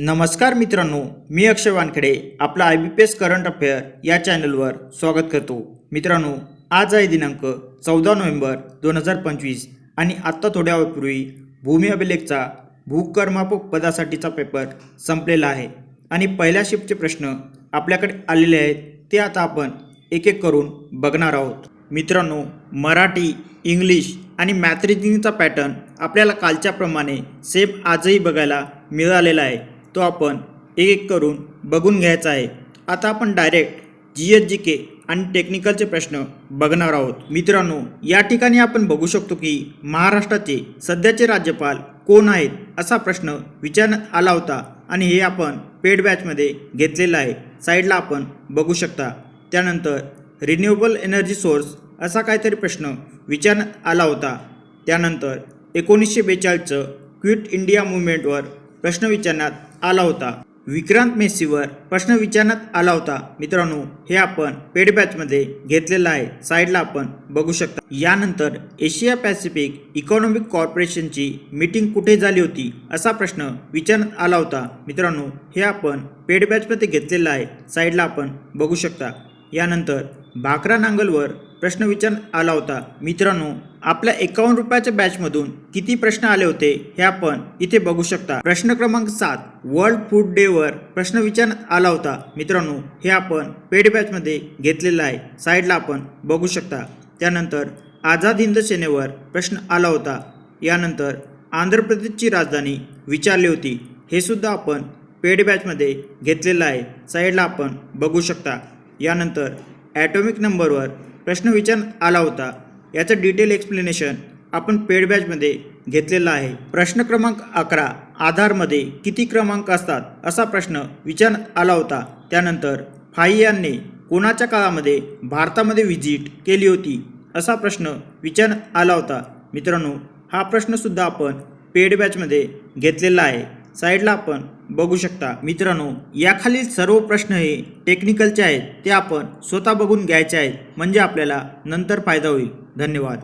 नमस्कार मित्रांनो मी अक्षय वानखेडे आपला I B P S current affair या चॅनलवर स्वागत करतो. मित्रांनो आज आहे दिनांक चौदा नोव्हेंबर दोन हजार पंचवीस आणि आत्ता थोड्या वेळपूर्वी भूमी अभिलेखचा भूकर्मापक पदासाठीचा पेपर संपलेला आहे. आणि पहिल्या शिफ्टचे प्रश्न आपल्याकडे आलेले आहेत ते आता आपण एक एक करून बघणार आहोत. मित्रांनो मराठी इंग्लिश आणि मॅथ रिजनिंगचा पॅटर्न आपल्याला कालच्याप्रमाणे सेम आजही बघायला मिळालेला आहे. तो आपण एक एक करून बघून घ्यायचा आहे. आता आपण डायरेक्ट जी एस जी के आणि टेक्निकलचे प्रश्न बघणार आहोत. मित्रांनो या ठिकाणी आपण बघू शकतो की महाराष्ट्राचे सध्याचे राज्यपाल कोण आहेत असा प्रश्न विचारण्यात आला होता आणि हे आपण पेड बॅचमध्ये घेतलेलं आहे. साईडला आपण बघू शकता. त्यानंतर रिन्युएबल एनर्जी सोर्स असा काहीतरी प्रश्न विचारण्यात आला होता. त्यानंतर एकोणीसशे बेचाळीसचं क्विट इंडिया मुवमेंटवर प्रश्न विचारण्यात आला होता. विक्रांत मेस्सीवर प्रश्न विचारण्यात आला होता. मित्रांनो हे आपण पेड बॅचमध्ये घेतलेलं आहे. साईडला आपण बघू शकता. यानंतर एशिया पॅसिफिक इकॉनॉमिक कॉर्पोरेशनची मीटिंग कुठे झाली होती असा प्रश्न विचारण्यात आला होता. मित्रांनो हे आपण पेड बॅचमध्ये घेतलेलं आहे. साईडला आपण बघू शकता. यानंतर भाकरा नांगलवर प्रश्न विचारण्यात आला होता. मित्रांनो आपल्या एकावन्न रुपयाच्या बॅचमधून किती प्रश्न आले होते हे आपण इथे बघू शकता. प्रश्न क्रमांक सात वर्ल्ड फूड डेवर प्रश्न विचारण्यात आला होता. मित्रांनो हे आपण पेड बॅचमध्ये घेतलेलं आहे. साईडला आपण बघू शकता. त्यानंतर आझाद हिंद सेनेवर प्रश्न आला होता. यानंतर आंध्र प्रदेशची राजधानी विचारली होती. हे सुद्धा आपण पेड बॅचमध्ये घेतलेलं आहे. साईडला आपण बघू शकता. यानंतर ॲटॉमिक नंबरवर प्रश्न विचारण्यात आला होता. याचं डिटेल एक्सप्लेनेशन आपण पेड बॅचमध्ये घेतलेला आहे. प्रश्न क्रमांक अकरा आधारमध्ये किती क्रमांक असतात? असा प्रश्न विचारण्यात आला होता. त्यानंतर फाई यांनी कोणाच्या काळामध्ये भारतामध्ये व्हिजिट केली होती? असा प्रश्न विचारण्यात आला होता. मित्रांनो हा प्रश्नसुद्धा आपण पेड बॅचमध्ये घेतलेला आहे. साईडला आपण बघू शकता. मित्रांनो याखालील सर्व प्रश्न हे टेक्निकलचे आहेत ते आपण स्वतः बघून घ्यायचे आहेत. म्हणजे आपल्याला नंतर फायदा होईल. धन्यवाद.